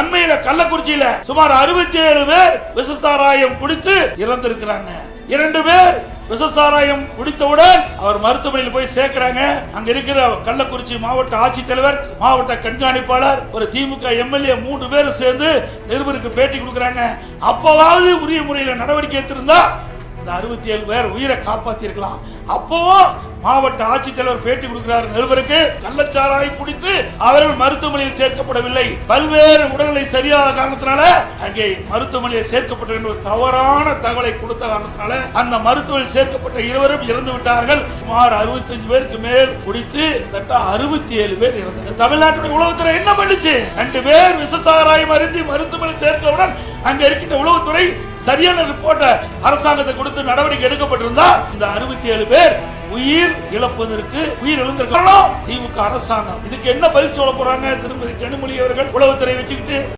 அண்மையில கள்ளக்குறிச்சியில சுமார் அறுபத்தி ஏழு பேர் விசசாராயம் குடித்து இறந்திருக்கிறாங்க. இரண்டு பேர் விசசாராயம் குடித்தவுடன் அவர் மருத்துவமனையில் போய் சேர்க்கிறாங்க. அங்க இருக்கிற கள்ளக்குறிச்சி மாவட்ட ஆட்சித்தலைவர் மாவட்ட கண்காணிப்பாளர் ஒரு திமுக எம்எல்ஏ மூன்று பேரும் சேர்ந்து நிருபருக்கு பேட்டி கொடுக்குறாங்க. அப்பவாவது உரிய முறையில் நடவடிக்கை எடுத்திருந்தா இந்த அறுபத்தி ஏழு பேர் உயிரை காப்பாத்தி இருக்கலாம் அப்போ மாவட்ட ஆட்சித்தலைவர் பேட்டி கொடுக்கிறார் நிருபருக்கு கள்ளச்சாராய் குடித்து அவர்கள் மருத்துவமனையில் சேர்க்கப்படவில்லை. பல்வேறு உடல்நிலை சரியாத காரணத்தினால அங்கே மருத்துவமனையில் சேர்க்கப்பட்ட ஒரு தவறான தகவலை கொடுத்த காரணத்தினால அந்த மருத்துவமனையில் சேர்க்கப்பட்ட இருவரும் இறந்து விட்டார்கள். சுமார் 65 பேருக்கு மேல் குடித்து தட்ட அறுபத்தி ஏழு பேர் இறந்தனர். தமிழ்நாட்டுடைய உளவுத்துறை என்ன பண்ணுச்சு? ரெண்டு பேர் விசசாராயம் அறிந்து மருத்துவமனையில் சேர்த்தவுடன் அங்க இருக்கின்ற உளவுத்துறை சரியான ரிப்போர்ட்டை அரசாங்கத்தை கொடுத்து நடவடிக்கை எடுக்கப்பட்டிருந்தா இந்த அறுபத்தி ஏழு பேர் உயிர் இழப்பதற்கு உயிர் இழந்திருக்கலாம் திமுக அரசாங்கம். இதுக்கு என்ன பதில் சொல்ல போறாங்க? திருமதி கனிமொழி அவர்கள் உளவுத்துறை வச்சுக்கிட்டு